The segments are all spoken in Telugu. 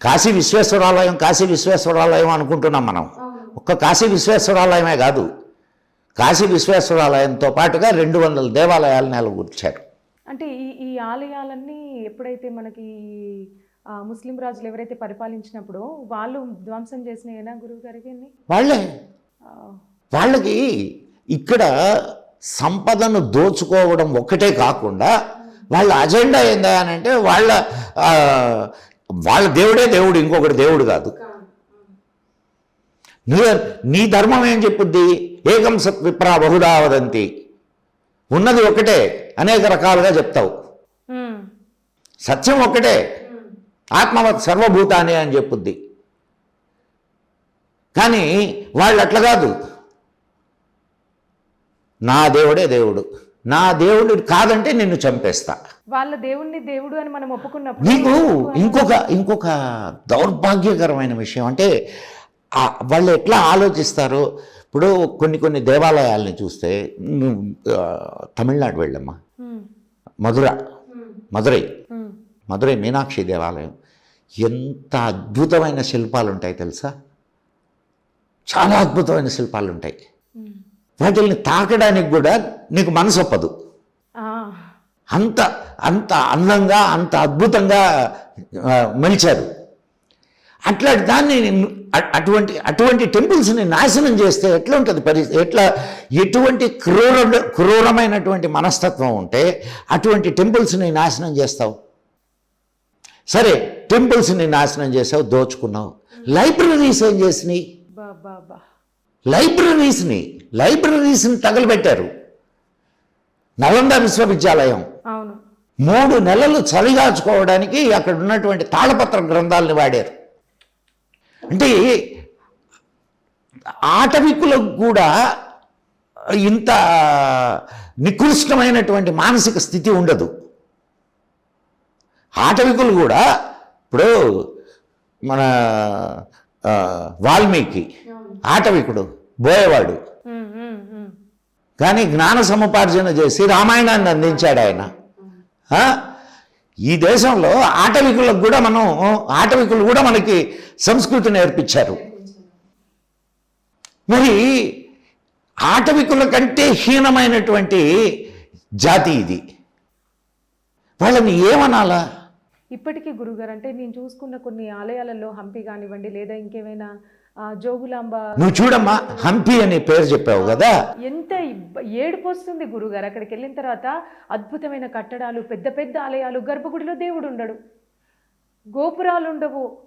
కాశీ విశ్వేశ్వరాలయం కాశీ విశ్వేశ్వరాలయం అనుకుంటున్నాం మనం. ఒక్క కాశీ విశ్వేశ్వరాలయమే కాదు. కాశీ విశ్వేశ్వరాలయంతో పాటుగా రెండు వందల దేవాలయాలు నెలకొల్చారు అంటే ఈ ఈ ఆలయాలన్నీ ఎప్పుడైతే మనకి ముస్లిం రాజులు ఎవరైతే పరిపాలించినప్పుడు వాళ్ళు ధ్వంసం చేసినాయేనా గురువు గారికి వాళ్ళే. వాళ్ళకి ఇక్కడ సంపదను దోచుకోవడం ఒక్కటే కాకుండా వాళ్ళ అజెండా ఏందా అని అంటే వాళ్ళ వాళ్ళ దేవుడే దేవుడు ఇంకొకటి దేవుడు కాదు. నీ నీ ధర్మం ఏం చెప్పుద్ది? ఏకం సత్ విప్రా బహుదా వదంతి. ఉన్నది ఒకటే అనేక రకాలుగా చెప్తావు. సత్యం ఒక్కటే ఆత్మవత్ సర్వభూతాన్ని అని చెప్పుద్ది. కానీ వాళ్ళు అట్లా కాదు. నా దేవుడే దేవుడు. నా దేవుడు కాదంటే నిన్ను చంపేస్తా. వాళ్ళ దేవుణ్ణి దేవుడు అని మనం ఒప్పుకున్నప్పుడు నీకు ఇంకొక ఇంకొక దౌర్భాగ్యకరమైన విషయం అంటే వాళ్ళు ఎట్లా ఆలోచిస్తారో? ఇప్పుడు కొన్ని కొన్ని దేవాలయాల్ని చూస్తే తమిళనాడు వెళ్ళమ్మా. మధుర మధురై. మధురై మీనాక్షి దేవాలయం. ఎంత అద్భుతమైన శిల్పాలు ఉంటాయి తెలుసా? చాలా అద్భుతమైన శిల్పాలు ఉంటాయి. ఉమ్. వాటిల్ని తాకడానికి కూడా నీకు మనసు ఒప్పదు అంత అంత అందంగా అంత అద్భుతంగా మలిచారు. అట్లాంటి దాన్ని అటువంటి అటువంటి టెంపుల్స్ని నాశనం చేస్తే ఎట్లా ఉంటుంది పరిస్థితి ఎట్లా ఎటువంటి క్రూర క్రూరమైనటువంటి మనస్తత్వం ఉంటే అటువంటి టెంపుల్స్ని నాశనం చేస్తావు? సరే టెంపుల్స్ని నాశనం చేసావు దోచుకున్నావు. లైబ్రరీస్ ఏం చేసినాయి? లైబ్రరీస్ని లైబ్రరీస్ని తగలబెట్టారు. నలంద విశ్వవిద్యాలయం. అవును. మూడు నెలలు చలిగాచుకోవడానికి అక్కడ ఉన్నటువంటి తాళపత్ర గ్రంథాలని వాడారు. అంటే ఆటవికులకు కూడా ఇంత నికృష్టమైనటువంటి మానసిక స్థితి ఉండదు. ఆటవికులు కూడా ఇప్పుడు మన వాల్మీకి ఆటవికుడు బోయేవాడు. కానీ జ్ఞాన సముపార్జన చేసి రామాయణాన్ని అందించాడు ఆయన. ఈ దేశంలో ఆటవికులకు కూడా మనం ఆటవికులు కూడా మనకి సంస్కృతి నేర్పించారు. మరి ఆటవికుల కంటే హీనమైనటువంటి జాతి ఇది. వాళ్ళని ఏమనాలా? ఇప్పటికీ గురుగారు అంటే నేను చూసుకున్న కొన్ని ఆలయాలలో హంపి కానివ్వండి లేదా ఇంకేమైనా జోగులాంబ నువ్వు చూడమ్మా హంపి అనే పేరు చెప్పావు కదా. ఎంత ఏడుపు వస్తుంది గురుగారు. అక్కడికి వెళ్ళిన తర్వాత అద్భుతమైన కట్టడాలు పెద్ద పెద్ద ఆలయాలు గర్భగుడిలో దేవుడు ఉండడు. గోపురాలు ఉండవు.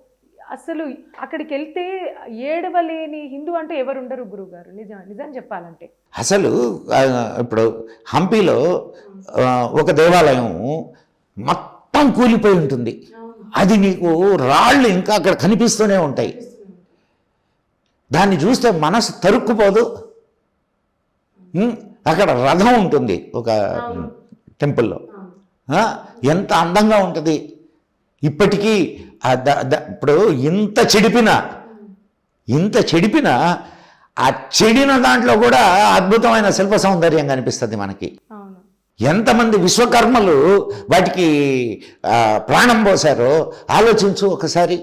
అసలు అక్కడికి వెళ్తే ఏడవలేని హిందూ అంటే ఎవరు ఉండరు గురుగారు. నిజం నిజం చెప్పాలంటే. అసలు ఇప్పుడు హంపీలో ఒక దేవాలయం మొత్తం కూలిపోయి ఉంటుంది. అది నీకు రాళ్ళు ఇంకా అక్కడ కనిపిస్తూనే ఉంటాయి. దాన్ని చూస్తే మనసు తరుక్కుపోదు? అక్కడ రథం ఉంటుంది ఒక టెంపుల్లో. ఎంత అందంగా ఉంటుంది. ఇప్పటికీ ఇప్పుడు ఇంత చెడిపినా ఇంత చెడిపినా ఆ చెడిన దాంట్లో కూడా అద్భుతమైన శిల్ప సౌందర్యం కనిపిస్తుంది మనకి. ఎంతమంది విశ్వకర్మలు వాటికి ప్రాణం పోసారో ఆలోచించు ఒకసారి.